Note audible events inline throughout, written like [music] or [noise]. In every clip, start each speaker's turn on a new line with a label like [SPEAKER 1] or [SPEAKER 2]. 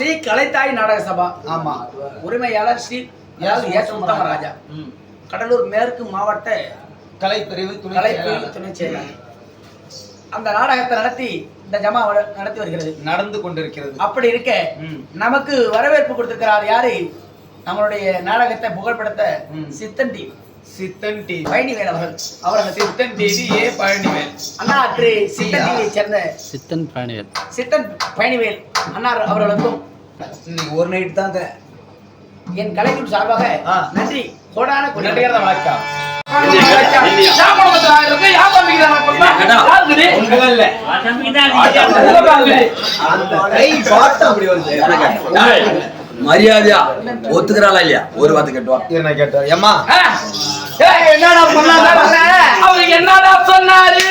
[SPEAKER 1] ஸ்ரீ கலைத்தாய் நாடக சபா.
[SPEAKER 2] ஆமா.
[SPEAKER 1] உரிமையாளர் ஸ்ரீ அதாவது எஸ் உத்தமராஜா
[SPEAKER 2] ம்.
[SPEAKER 1] கடலூர் மேற்கு மாவட்ட
[SPEAKER 2] கலைப்பிரிவு
[SPEAKER 1] கலைப்பிரிவு. துணை செயலாளர். அந்த நாடகத்தை நடத்தி இந்த ஜமா நடத்தி வருகிறது.
[SPEAKER 2] நடந்து கொண்டிருக்கிறது.
[SPEAKER 1] அப்படி இருக்க. நமக்கு வரவேற்பு கொடுத்திருக்கிறார் யாரு? நம்மளுடைய நாடகத்தை புகழ்படுத்த. சித்தன்
[SPEAKER 2] சித்தன் டி.
[SPEAKER 1] பழனிவேல் அவர்கள் அவர்கள்
[SPEAKER 2] சித்தன் ஏ பழனிவேல்.
[SPEAKER 1] அண்ணா திரு சித்தன் சேர்ந்த
[SPEAKER 3] சித்தன் பழனிவேல்.
[SPEAKER 1] சித்தன் பழனிவேல் அன்னார் அவர்களுக்கும்
[SPEAKER 2] இன்னைக்கு ஒரு நைட் தாங்க
[SPEAKER 1] என் கலைக்கும் சார்பாக. நன்றி. கோடான கோடி.
[SPEAKER 2] நன்றிகரத வணக்கம் உங்கள இல்ல அந்த கை பாட்டு அப்படி வருது.
[SPEAKER 4] மரியாதையா ஒத்துக்கிறாளா இல்லையா ஒரு வார்த்தை கேட்டுவா
[SPEAKER 2] என்ன கேட்டோம் ஏம்மா
[SPEAKER 1] என்னடா அவர் என்னடா சொன்னாரு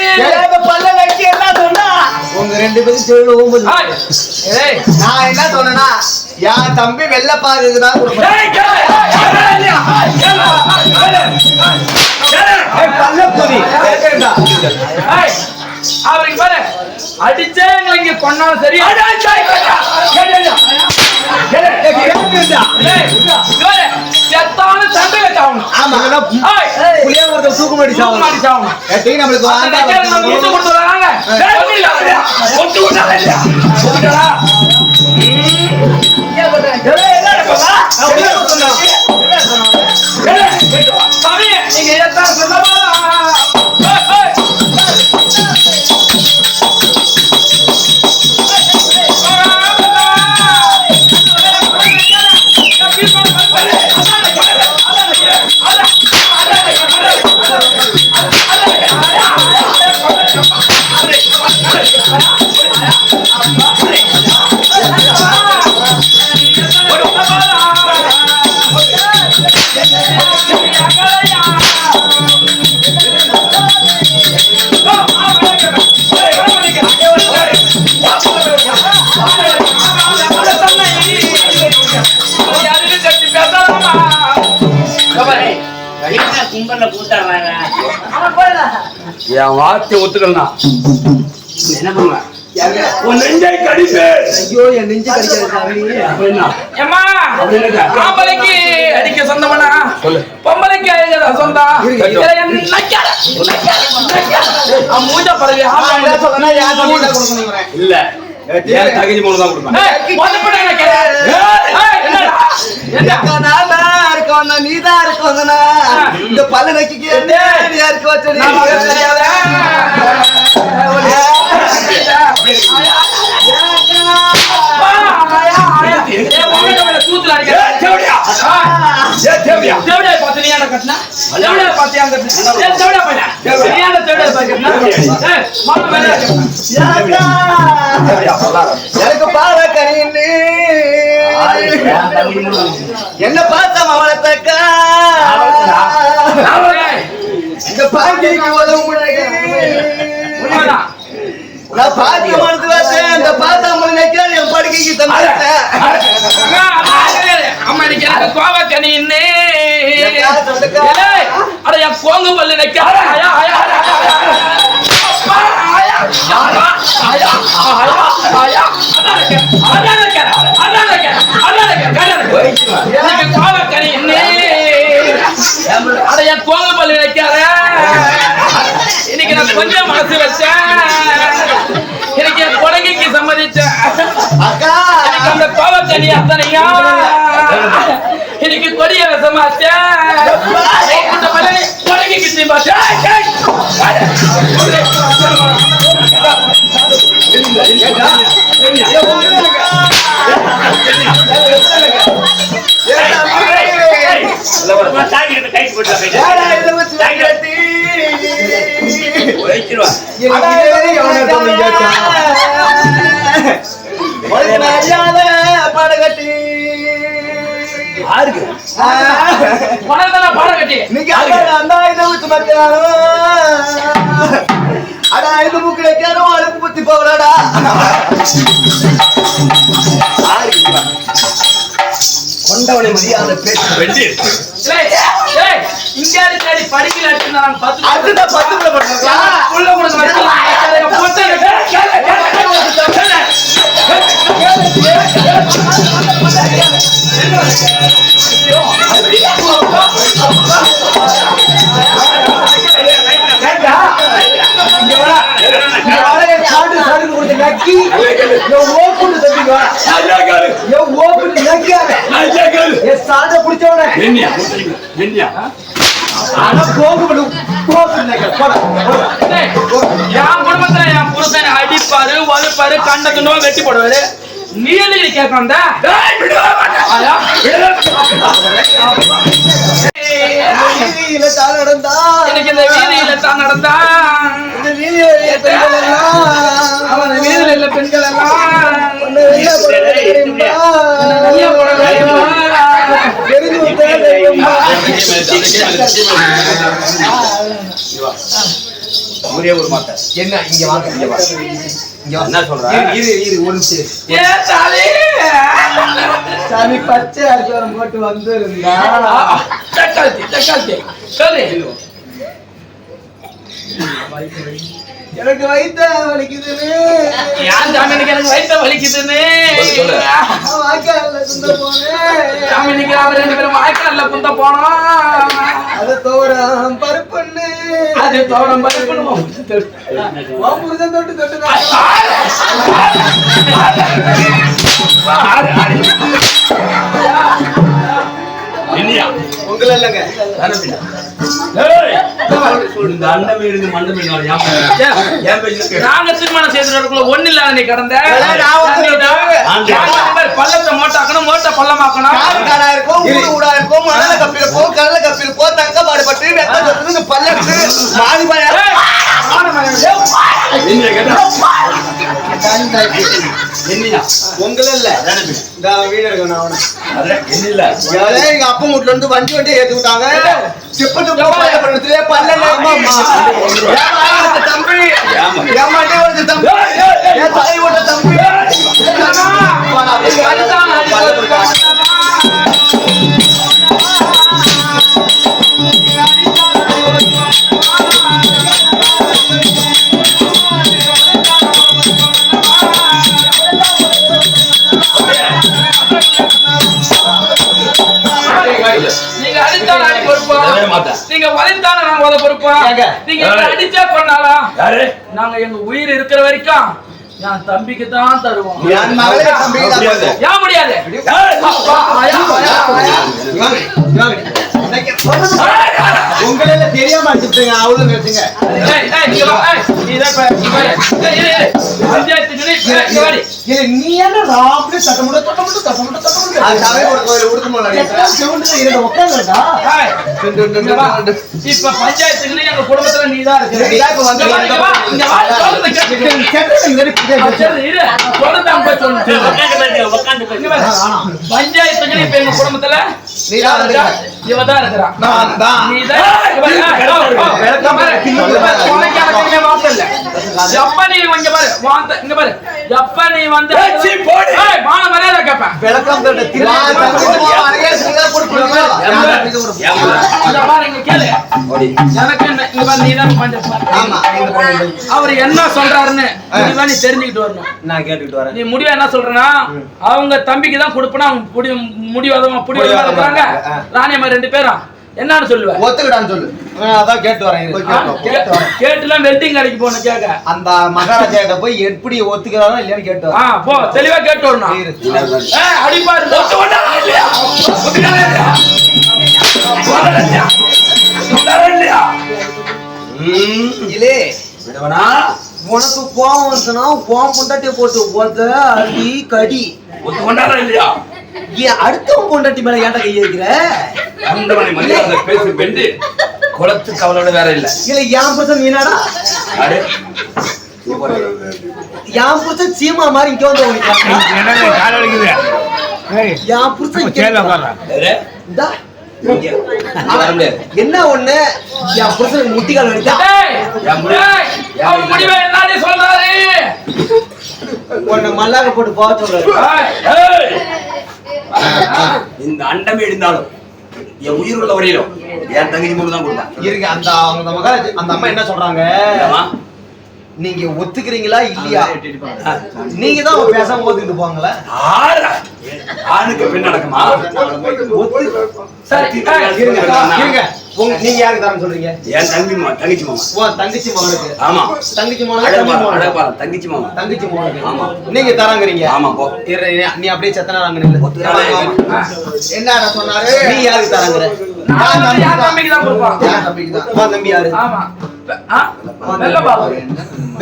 [SPEAKER 2] பல்ல வைக்க என்ன சொன்னா உங்க ரெண்டு பேரும் தெருவுல ஓம்புது ஏய், நான் என்ன சொன்னேன்னா என் தம்பி வெள்ள பாக்குக்கு தான்?
[SPEAKER 1] அவருக்கு பாரு அடிச்சே எங்களை இங்க கொண்டாலும் சரி வச்சாகணும்
[SPEAKER 2] ஆமா, இல்லைன்னா புளியாங்குளத்துல தூக்கு மாட்டி சாவணும். ஏட்டி, நம்மளுக்கு வாண்டா
[SPEAKER 5] கும்பல்ல
[SPEAKER 4] என் வார்த்தை ஒத்துக்கலாம்
[SPEAKER 5] என்ன பண்ணுவேன்
[SPEAKER 4] உன் நெஞ்சை கடிப்பேன்
[SPEAKER 2] ஐயோ என் நெஞ்சு கடிக்கிறது சாமி.
[SPEAKER 1] ஏம்மா, ஆம்பளைக்கு அடிக்க சொந்தமனா பொம்பளைக்கு அடிக்க சொந்தம் இதுல என்ன நக்காத, நக்காத, நக்காத. அவன் மூஞ்ச பாருங்க,
[SPEAKER 2] நான் என்ன
[SPEAKER 1] ஆம்பளை.
[SPEAKER 2] சொல்றேன்னா, என் தம்பி தான் கொடுக்கணுங்கிறேன்.
[SPEAKER 4] இல்ல தகுதி மூலம் தான் கொடுப்பேன்
[SPEAKER 2] இருக்கோன்னா, நீதான் இருக்கோங்கண்ணா. இந்த பல்ல நக்கிக்கு நீ இருக்க. எனக்கு என்ன பார்த்த மவளத்தக்கா
[SPEAKER 1] ஏய்,
[SPEAKER 2] இந்த பாண்டிக்கு உதவும். நான் பார்த்த மனது வச்சேன் இந்த பார்த்த முடிஞ்சா என் படுக்கைக்கு
[SPEAKER 1] கோங்கு பல்லு வைக்க. ஆயா, ஆயா, ஆயா, ஆயா, ஆயா. அப்பா, ஆயா, இருக்க, அதான் இருக்க. எனக்கு கோவக்கனின்னு. அட, என் கோங்கு பல்லு வைக்காத. இன்னைக்கு நான் கொஞ்சம் மனசு வச்சேன் இன்னைக்கு என் கொடகைக்கு சம்மதிச்சேன் அந்த கோவக்கனி அத்தனையா இன்னைக்கு கொடிய விஷமாச்சே இந்த மலரை
[SPEAKER 2] படகட்டி.
[SPEAKER 4] யாருக்கு
[SPEAKER 1] உனக்கு தான் பாடம் கட்டி?
[SPEAKER 2] இன்னைக்கு அந்த- ஆயுதம் வச்சு மத்தியானோ. அட ஆயுத மூக்கு வைக்காரோ அழுப்பு குத்தி போகலாடா. கொண்டவனை மரியாதை பேசு
[SPEAKER 4] வெட்டி
[SPEAKER 1] இங்க தேடி படிக்கல அடிச்சுனா பத்து
[SPEAKER 2] அதுதான் பத்து கூட பண்ணுறா
[SPEAKER 1] உள்ள பொட்டை
[SPEAKER 2] ஏண்டா? இங்க வா. இங்க வா, என் சாடு சாடுன்னு கொடுத்த நக்கி, என் ஓப்புன்னு தம்பிக்கு வா. என் ஓப்புன்னு நக்காத. என் சாட்டை ஆனா போடா.
[SPEAKER 1] டேய், என் குடும்பத்துல என் புருஷனை அடிப்பாரு வலுப்பாரு கண்ட துண்டமா வெட்டி போடுவாரு. நீ எதுக்கு கேட்க வந்த ஆயா?
[SPEAKER 2] வீதியில தான் நடந்தா,
[SPEAKER 1] எனக்கு இந்த வீதியில தான் நடந்தா
[SPEAKER 2] இந்த வீதியில பெண்கள் எல்லாம்
[SPEAKER 1] அவன் வீதியில இல்ல பெண்கள் எல்லாம்.
[SPEAKER 4] ஒரே ஒரு மாட்டை
[SPEAKER 2] என்ன இங்க வாங்க இங்க வா இங்க வா
[SPEAKER 4] என்ன சொல்ற?
[SPEAKER 2] இரு இரு ஒரு நிமிஷம்
[SPEAKER 1] ஏ சாமி
[SPEAKER 2] சாமி பச்சை அரிசிவரம் போட்டு வந்திருந்தா
[SPEAKER 1] தக்காளி தக்காளி சரி
[SPEAKER 2] எனக்கு வயித்த வலிக்குதுன்னு.
[SPEAKER 1] ஏன் ஜாமீனுக்கு எனக்கு வயித்த வலிக்குதுன்னு.
[SPEAKER 2] வாய்க்கால்ல குந்த போனேன்.
[SPEAKER 1] ஜாமீனுக்கு அவன் ரெண்டு பேரும் வாய்க்கால்ல குந்த போனோம்.
[SPEAKER 2] அது தோரம் பருப்புன்னு.
[SPEAKER 1] அது தோரம்
[SPEAKER 2] புருஷன் தொட்டு தொட்டு
[SPEAKER 4] பேச்சு கேட்க?
[SPEAKER 1] நாங்க திருமணம் செய்தவர்களுக்குள்ள ஒண்ணு இல்லாத நீ கடந்த. பள்ளத்தை மோட்டாக்கணும் மோட்டை பள்ளமாக்கணும்.
[SPEAKER 2] காடா இருக்கும் ஊடு ஊடா இருக்கும் மணல கப்பில போ கடல கப்பில போ தங்க பாடுபட்டு வெத்த பல்லக்கு மாறி? உங்களை இல்ல. எங்க அப்பா வீட்டுல இருந்து வண்டி வண்டி ஏத்தி விட்டாங்க செப்பட்டு பள்ளத்துல பல்ல தம்பி
[SPEAKER 4] ஏமா?
[SPEAKER 2] ஏமாட்டே வருது தம்பி தம்பி
[SPEAKER 1] பொறுப்பா. நீங்க வளைத்தாலும் நாங்க வத பொறுப்பா? நீங்க. அடிச்சா
[SPEAKER 4] யாரு?
[SPEAKER 1] நாங்க எங்க உயிர் இருக்கிற வரைக்கும் என் தம்பிக்கு தான் தருவோம். ஏன் முடியாது?
[SPEAKER 4] ஏய்!
[SPEAKER 1] அப்பா, ஆயா, ஆயா, ஆயா.
[SPEAKER 2] உங்களை தெரியாம அடிச்சுட்டுங்க அவளும் நினைச்சுங்க
[SPEAKER 1] ஏய், ஏய், இங்க வா, ஏய், நீ
[SPEAKER 2] என்ன ராப்ல சத்தம் போட்டு தொட்ட போட்டு தொட்ட போட்டு தொட்ட போட்டு அது தலை ஒரு கோயில் உடுக்க முடியல
[SPEAKER 1] வா. இப்ப பஞ்சாயத்துக்கு நீ எங்க குடும்பத்துல நீ தான்
[SPEAKER 2] தான் இப்ப வந்து
[SPEAKER 1] எங்க குடும்பத்துல
[SPEAKER 2] நீ தான்
[SPEAKER 1] இருக்கா? இவ தான்.
[SPEAKER 2] நான் தான்.
[SPEAKER 1] நீ தான் எனக்கு இங்க வார்த்தை இல்ல. எப்ப நீ இங்க பாரு. வார்த்தை, இங்க பாரு. எப்ப நீ வந்து
[SPEAKER 4] ஏய், சீ, போடு.
[SPEAKER 1] ஏய், மான மரியாதை கேட்பேன்.
[SPEAKER 2] விளக்கம் தட்ட
[SPEAKER 4] ஏமா?
[SPEAKER 1] இங்க பாரு, இங்க கேளு.
[SPEAKER 4] ஓடி.
[SPEAKER 1] எனக்கு என்ன, இங்க பாரு, நீ தான் பஞ்சாயத்து.
[SPEAKER 2] ஆமா இந்த பொண்ணு
[SPEAKER 1] அவர் என்ன சொல்றாருன்னு முடிவா நீ தெரிஞ்சுக்கிட்டு வரணும்
[SPEAKER 2] நான் கேட்டுக்கிட்டு வரேன்
[SPEAKER 1] நீ முடிவா என்ன சொல்றனா அவங்க தம்பிக்கு தான் கொடுப்பனா அவங்க புடி முடிவாதமா புடிவாதமா இருக்காங்க
[SPEAKER 2] ஆ.
[SPEAKER 1] ரெண்டு பேரும் என்னன்னு சொல்லுவ
[SPEAKER 2] ஒத்துக்கிட்டான்னு சொல்லு. அதான் கேட்டு வரேன். கேட்டு வரேன்.
[SPEAKER 1] கேட்டுலாம் வெல்டிங் கடைக்கு போகணும் கேட்க.
[SPEAKER 2] அந்த மகாராஜா கிட்ட போய் எப்படி ஒத்துக்கிறாரோ இல்லையான்னு கேட்டு
[SPEAKER 1] ஆ
[SPEAKER 2] வரேன்
[SPEAKER 1] போ தெளிவா கேட்டு வரணும். அடிப்பாரு.
[SPEAKER 2] இல்லே
[SPEAKER 4] விடுவனா?
[SPEAKER 2] உனக்கு கோவம் வந்துச்சுன்னா கோவம் பொண்டாட்டிய போட்டு போத அடி கடி.
[SPEAKER 4] ஒத்து கொண்டாரா இல்லையா?
[SPEAKER 2] ஏன் அடுத்தவன் பொண்டாட்டி மேல ஏன்டா கை வைக்கிற
[SPEAKER 4] மரியாதை பேசி வெண்டு குளத்துக்கு அவளோட வேற இல்ல.
[SPEAKER 2] இல்ல என் புருஷன் நீனாடா
[SPEAKER 4] அடே.
[SPEAKER 2] என் புருஷன் சீமா மாதிரி இங்க வந்து உனக்கு
[SPEAKER 5] கால வலிக்குது?
[SPEAKER 2] என் புருஷன்.
[SPEAKER 4] வர முடியாது.
[SPEAKER 2] என்ன ஒண்ணு? என் புருஷனுக்கு முட்டிக்கால் வலிக்கா உன்னை மல்லாக்க போட்டு போக சொல்றாரு.
[SPEAKER 1] ஏய்,
[SPEAKER 4] ஏய்! இந்த அண்டமே இருந்தாலும் என் உயிர் உள்ள வரையிலும் என் தங்கச்சி மூணு தான் கொடுத்தான்
[SPEAKER 2] இருங்க அந்த அவங்க மகாராஜ் அந்த அம்மா என்ன சொல்றாங்க? நீங்க ஒத்துக்கிறீங்களா இல்லையா? நீங்க தான் பேசாம ஓத்திட்டு போவாங்களா?
[SPEAKER 4] ஆறா. ஆணுக்கு பெண் நடக்குமா?
[SPEAKER 2] உங்க நீங்க யாருக்கு தரேன் சொல்றீங்க?
[SPEAKER 4] என் தம்பி மா தங்கச்சி மாமா
[SPEAKER 2] உன் தங்கச்சி மகனுக்கு.
[SPEAKER 4] ஆமா.
[SPEAKER 2] தங்கச்சி மகனுக்கு தம்பி
[SPEAKER 4] தங்கச்சி மாமா
[SPEAKER 2] தங்கச்சி மகனுக்கு.
[SPEAKER 4] ஆமா.
[SPEAKER 2] நீங்க தராங்கறீங்க.
[SPEAKER 4] ஆமா போ.
[SPEAKER 2] நீ- அப்படியே செத்தனா நில்லு.
[SPEAKER 3] என்ன சொன்னாரு?
[SPEAKER 2] நீ யாருக்கு தராங்கற?
[SPEAKER 1] நான் யார் தம்பிக்கு தான் கொடுப்பான்
[SPEAKER 3] என் தம்பிக்கு தான்?
[SPEAKER 2] உன் தம்பி யாரு?
[SPEAKER 1] ஆமா. ஆ? வெள்ள பாபு.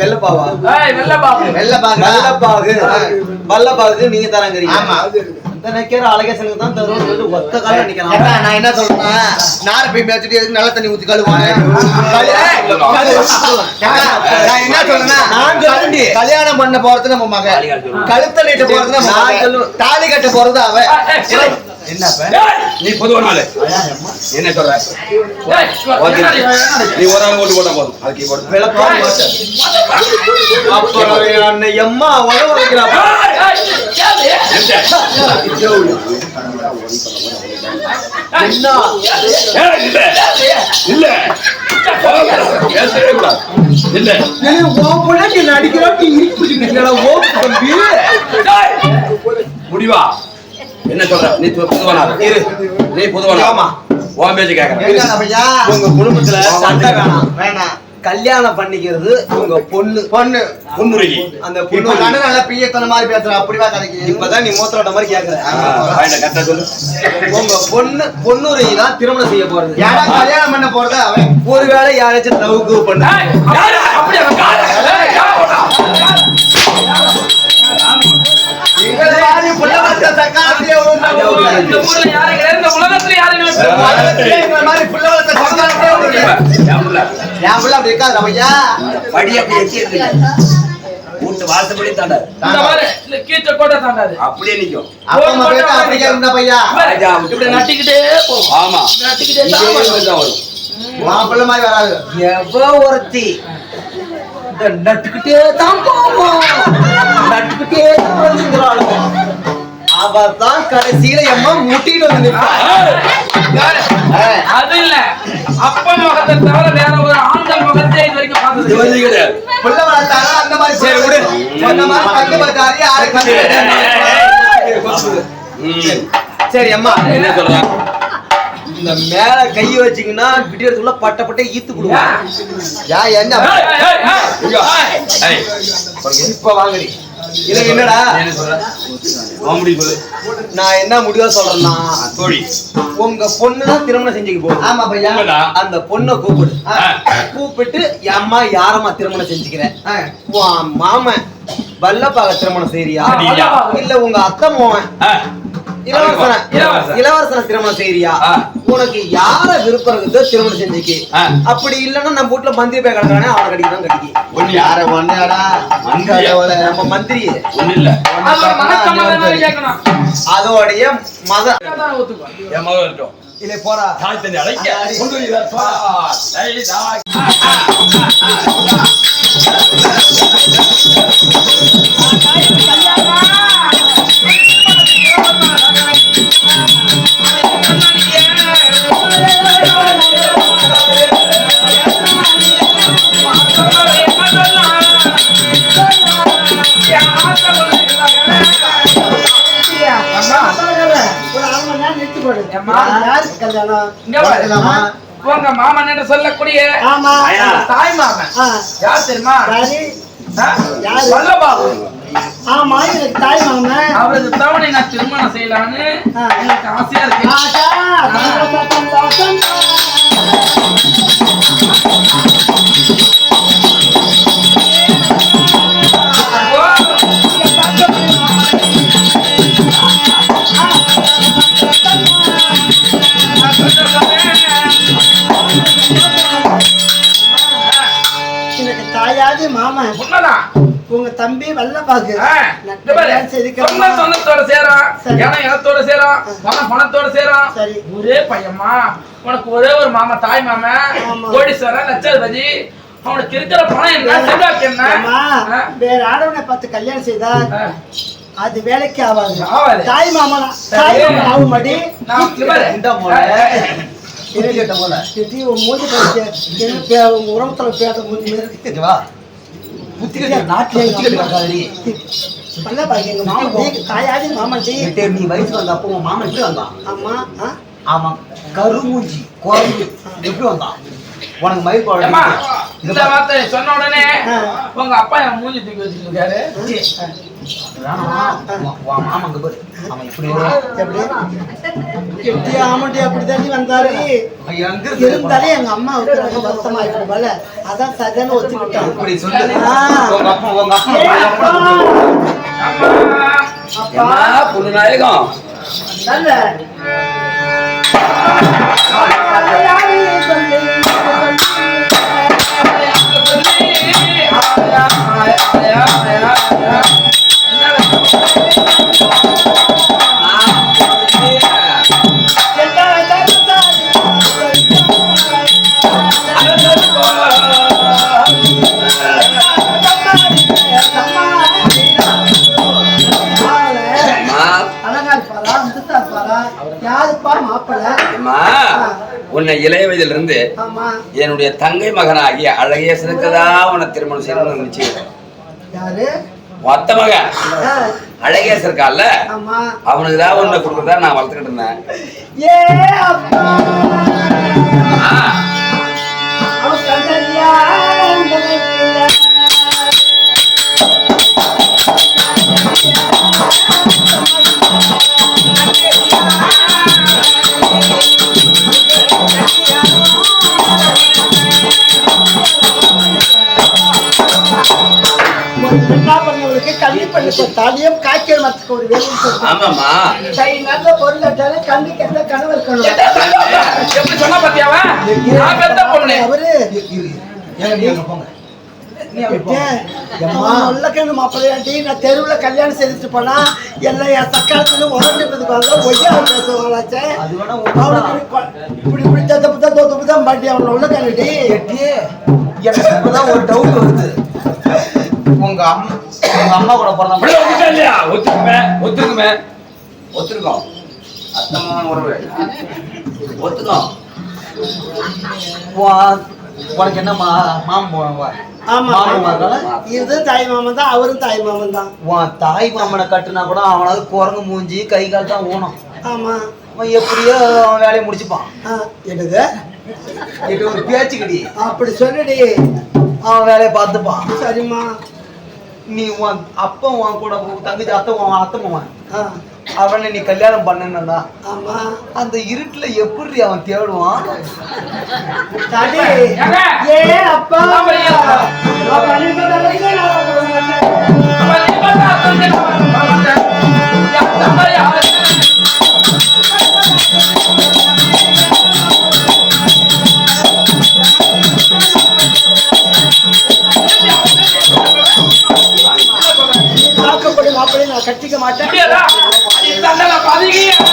[SPEAKER 2] வெள்ளப்பாவா
[SPEAKER 1] ஏய் வெள்ள பாபு.
[SPEAKER 3] வெள்ள பாங்க
[SPEAKER 2] வெள்ளப்பாகு வல்லப்பாகு நீங்க தராங்கறீங்க.
[SPEAKER 3] ஆமா.
[SPEAKER 2] நெக்கிற அழகேசனுக்கு தான் தருவோம் சொல்லிட்டு ஒத்த கால
[SPEAKER 3] ஏப்பா,
[SPEAKER 2] நிக்கிறான்
[SPEAKER 3] நான் என்ன சொல்றேன் நார போய் மேய்ச்சிட்டு எதுக்கு நல்ல தண்ணி ஊத்தி கழுவாங்க நான் என்ன சொல்றேன்னா
[SPEAKER 2] நான் சொல்லண்டி.
[SPEAKER 3] கல்யாணம் பண்ண போறது நம்ம மக
[SPEAKER 4] தாலி கட்ட போறது.
[SPEAKER 3] கழுத்த நீட்ட போறது நம்ம. தாலி கட்ட போறது அவ
[SPEAKER 1] ஏய்,
[SPEAKER 4] நீ பொதுவான ஆளு. என்ன சொல்ற? நீ ஒரு ஆள் ஓட்டு போட்டா போதும். அதுக்கு
[SPEAKER 2] அப்புறம்? என்ன?
[SPEAKER 4] இல்ல. இல்ல. இல்ல. முடிவா? என்ன சொல்ற? நீ பொதுவான.
[SPEAKER 2] இரு.
[SPEAKER 4] பொதுவான. உன் பேச்சு
[SPEAKER 2] உங்க குடும்பத்துல சண்டை வேணாம்.
[SPEAKER 3] வேணாம்
[SPEAKER 2] கல்யாணம் பண்ணிக்கிறது உங்க பொண்ணு. அந்த பொண்ணு
[SPEAKER 3] நல்லா பியத்தன மாதிரி பேசுற. அப்படிவா கதைக்கு?
[SPEAKER 2] இப்பதான் நீ மூத்தரோட மாதிரி கேக்குற.
[SPEAKER 4] சொல்லு.
[SPEAKER 2] உங்க பொண்ணு பொண்ணுரை தான் திருமணம் செய்ய போறது.
[SPEAKER 3] யாரா கல்யாணம் பண்ண போறது அவன்?
[SPEAKER 2] ஒருவேளை யாராச்சும் லவ்க்கு பண்ணு.
[SPEAKER 4] வீட்டு வாசப்படி தாண்டாது.
[SPEAKER 1] இந்த மாதிரி, இந்த கீச்ச கோட்டை தாண்டாது.
[SPEAKER 4] அப்படியே நிக்கும்.
[SPEAKER 3] அப்பா அம்மா பேட்ட அப்படி இருந்த பையா?
[SPEAKER 4] ராஜா,
[SPEAKER 1] இப்படி நட்டிக்கிட்டே போகும்.
[SPEAKER 4] ஆமா.
[SPEAKER 1] நட்டிக்கிட்டே வரும்.
[SPEAKER 3] மாப்பிள்ள மாதிரி வராது.
[SPEAKER 2] எவ ஒருத்தி. நட்டுக்கிட்டே தான் போவோம் நட்டுக்கிட்டே தான் வந்துங்கிறாள் அவ தான் கடைசியில எம்மா முட்டிட்டு வந்து
[SPEAKER 1] அது இல்ல. அப்பா முகத்தை தவிர வேற ஒரு ஆண்கள் முகத்தை இது வரைக்கும் பார்த்தது கிடையாது.
[SPEAKER 3] புள்ள வளர்த்தாரா அந்த மாதிரி
[SPEAKER 2] சரி, விடு.
[SPEAKER 3] சொன்ன மாதிரி கண்டு பார்த்தாரு யாரு கண்டு
[SPEAKER 4] ம்.
[SPEAKER 2] சரி. அம்மா.
[SPEAKER 4] என்ன சொல்ற?
[SPEAKER 2] இந்த மேல கை வச்சீங்கன்னா விடியறதுக்குள்ள பட்ட பட்ட ஈத்து கொடுவோம்
[SPEAKER 3] யா என்ன?
[SPEAKER 2] இப்ப வாங்கடி. இல்ல என்னடா? நான் என்ன முடிவா சொல்றேன்னா
[SPEAKER 4] தோழி
[SPEAKER 2] உங்க பொண்ணு தான் திருமணம் செஞ்சுக்க போகுது.
[SPEAKER 3] ஆமா பையா.
[SPEAKER 2] அந்த பொண்ணை கூப்பிடு. கூப்பிட்டு அம்மா யாரம்மா திருமணம் செஞ்சுக்கிறேன்? மாமன் வல்லப்பாக திருமணம்
[SPEAKER 1] வல்லப்பாக.
[SPEAKER 2] இல்ல உங்க அத்தை மோவன். இளவரசன
[SPEAKER 1] இளவரசன்.
[SPEAKER 2] திருமணம் செய்றியா?
[SPEAKER 4] ஆ.
[SPEAKER 2] உனக்கு யார விருப்பம் இருக்குதோ திருமணம் செஞ்சுக்கு. அப்படி இல்லன்னா நம்ம வீட்டுல மந்திரி போய் கிடக்குறானே அவனை கடிக்கி
[SPEAKER 4] ஒண்ணு
[SPEAKER 3] யார?
[SPEAKER 2] நம்ம மந்திரி
[SPEAKER 4] ஒண்ணு இல்ல.
[SPEAKER 2] அதோடைய மத
[SPEAKER 1] அதான் ஒத்துக்குவேன்.
[SPEAKER 4] என் மகன் இருக்கட்டும்.
[SPEAKER 2] இல்ல போறா.
[SPEAKER 4] தாய் தந்தை அழைக்க.
[SPEAKER 1] உங்க மாமன் என்று சொல்லக்கூடிய. தாய் மாமன். யார் தெரியுமா? வல்லபாபு
[SPEAKER 6] ஆமா எனக்கு தாய் மாமன்.
[SPEAKER 1] அவருக்கு தவணை நான் திருமணம் செய்யலான்னு. எனக்கு ஆசையா இருக்கு.
[SPEAKER 6] மாமன்
[SPEAKER 1] உண்மைதான்.
[SPEAKER 6] உங்க தம்பி
[SPEAKER 1] சொந்த சொந்தத்தோட சேரும்
[SPEAKER 6] சரி.
[SPEAKER 1] இனம் இனத்தோட சேரும் பணம் பணத்தோட சேரும்
[SPEAKER 6] சரி.
[SPEAKER 1] ஒரே பையன்மா உனக்கு ஒரே ஒரு மாமா தாய் மாமன்
[SPEAKER 6] ஆமா.
[SPEAKER 1] கோடீஸ்வரன் லட்சாதிபதி. அவனுக்கு இருக்கிற பணம் என்ன? செல்வாக்கு என்ன?
[SPEAKER 6] வேற ஆடவனை பார்த்து கல்யாணம் செய்தா. அது வேலைக்கு ஆகாது. தாய் மாமன்
[SPEAKER 1] சரி.
[SPEAKER 6] தாய் மாமன் ஆகும் மடி
[SPEAKER 1] நான் இந்த
[SPEAKER 6] உன் மூஞ்சி பறிச்சு என்ன பே உங்க
[SPEAKER 2] நீ வயசுக்கு வந்த அப்போ உன் மாமன் எப்படி வந்தான்
[SPEAKER 6] ஆமா ஆ?
[SPEAKER 2] ஆமா கருமூஞ்சி குரங்கு எப்படி வந்தான் உனக்கு மயில்
[SPEAKER 1] ஏம்மா,
[SPEAKER 2] குழந்தை
[SPEAKER 1] இந்த வார்த்தை சொன்ன உடனே. உங்க அப்பா என் மூஞ்சி தூக்கி வச்சுட்டு இருக்காரு.
[SPEAKER 2] மாமா அங்க பாரு. அவன்.
[SPEAKER 6] எப்படி? எப்படி ஆமாண்டி அப்படிதான் வந்தாரு. இருந்தாலே எங்க அம்மா வந்து வருத்தமா இருக்கணும்ல அதான் சரியான ஒத்துக்கிட்டான்.
[SPEAKER 2] இப்படி சொல்லு.
[SPEAKER 4] உன்னை இளைய வயதில இருந்து என்னுடைய தங்கை மகனாகிய அழகிய சிறுக்கதா உன்னை திருமணம் செய்யணும்னு
[SPEAKER 6] யாரு?
[SPEAKER 4] மொத்த மகன் இருக்கான்ல
[SPEAKER 6] ஆமா.
[SPEAKER 4] அவனுக்கு தான் உன்னை கொடுக்குறதா நான் வளர்த்துக்கிட்டு இருந்தேன்.
[SPEAKER 6] பண்ணி கொடுத்தாலியும் காய்ச்சல் மரத்துக்கு ஒரு வேலை கை நல்ல பொருள் கல்வி கெட்ட கனவு? இருக்கணும்
[SPEAKER 1] சொன்னா பாத்தியா அவன்? நான் பெத்த பொண்ணு.
[SPEAKER 6] அவரு தெருவுல கல்யாணம் செய்துட்டு போனா எல்லாம் என் சக்காலத்துல உடஞ்சிட்டு வாங்க ஒய்யா பேசுவாங்களாச்சே. இப்படி இப்படி தத்த புத்தா தோத்து புத்தா பாட்டி அவனை உள்ள
[SPEAKER 2] எட்டியே, எனக்கு இப்பதான் ஒரு டவுட் வருது. உங்க அம்மா உங்க அம்மா கூட பிறந்த
[SPEAKER 4] இல்லையா? ஒத்துக்குமே ஒத்துக்குமே. ஒத்துருக்கோம். அத்தமான உறவு. ஒத்துக்கோம்
[SPEAKER 2] உனக்கு என்னம்மா? மாமன்
[SPEAKER 6] ஆமா.
[SPEAKER 2] மாமன் வரல
[SPEAKER 6] இது தாய் மாமன் தான் அவரும் தாய் மாமன் தான்.
[SPEAKER 2] உன் தாய் மாமனை கட்டுனா கூட அவனாவது குரங்கு மூஞ்சி கை கால் தான் ஊனம்
[SPEAKER 6] ஆமா.
[SPEAKER 2] அவன் எப்படியோ அவன் வேலையை முடிச்சுப்பான்.
[SPEAKER 6] என்னது?
[SPEAKER 2] இது ஒரு பேச்சுக்கடி.
[SPEAKER 6] அப்படி சொல்லுடி.
[SPEAKER 2] அவன் வேலையை பார்த்துப்பான்.
[SPEAKER 6] சரிம்மா.
[SPEAKER 2] நீ உன் அப்பா உன் கூட தங்கச்சி அத்தை உன் அத்தை மாமன்
[SPEAKER 6] ஆ,
[SPEAKER 2] அவனை நீ கல்யாணம் பண்ணுனா
[SPEAKER 6] ஆமா.
[SPEAKER 2] அந்த இருட்டுல எப்படி அவன் தேடுவான்?
[SPEAKER 6] ஏ. அப்ப? மாப்பிள்ளை நான் கட்டிக்க மாட்டேன்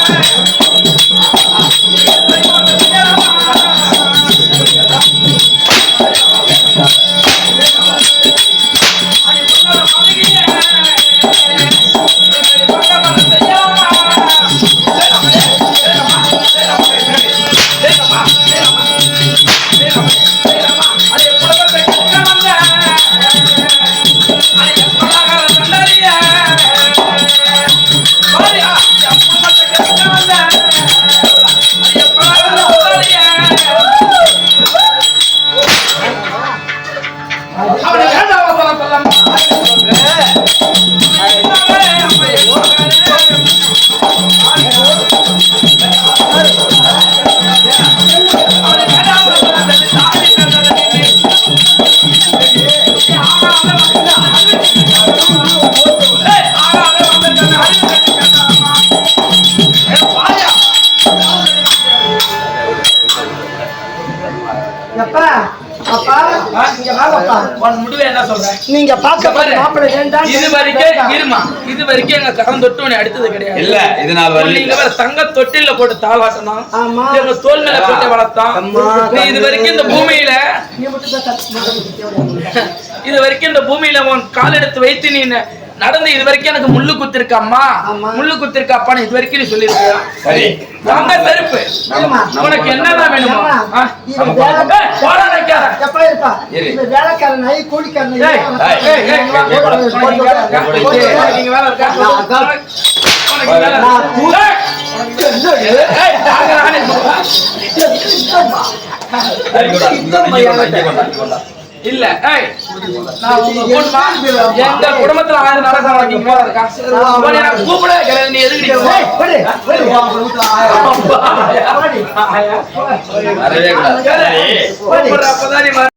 [SPEAKER 6] நீங்க பார்க்க
[SPEAKER 1] பாரு.
[SPEAKER 6] மாப்பிள்ளை வேண்டாம்.
[SPEAKER 1] இது வரைக்கும் இருமா. இது வரைக்கும் எங்க கரம் தொட்டு உன்னை அடுத்தது கிடையாது.
[SPEAKER 4] இல்ல இது நாள் வரல
[SPEAKER 1] நீங்க வேற தங்க தொட்டில போட்டு தாளாட்டணும்.
[SPEAKER 6] ஆமா.
[SPEAKER 1] எங்க தோல் மேல போட்டு வளர்த்தோம்
[SPEAKER 6] அம்மா,
[SPEAKER 1] நீ இது வரைக்கும் இந்த பூமியில
[SPEAKER 6] நீ மட்டும் தான் தப்பு மாட்டேன்
[SPEAKER 1] இது வரைக்கும் இந்த பூமியில உன் கால் எடுத்து வைத்து ந- நடந்து இது வரைக்கும் எனக்கு முள்ளு குத்திருக்காம்மா
[SPEAKER 6] ஆமா.
[SPEAKER 1] முள்ளு குத்திருக்காப்பான்னு இது வரைக்கும் நீ தங்க செருப்பு? உனக்கு என்னதான் வேணுமோ?
[SPEAKER 6] வேலைக்காரன்? [laughs]
[SPEAKER 1] இல்ல எங்க குடும்பத்துல ஆயிரம் நடக்க நீ எதுக்கு.
[SPEAKER 4] வரவே கூடாது.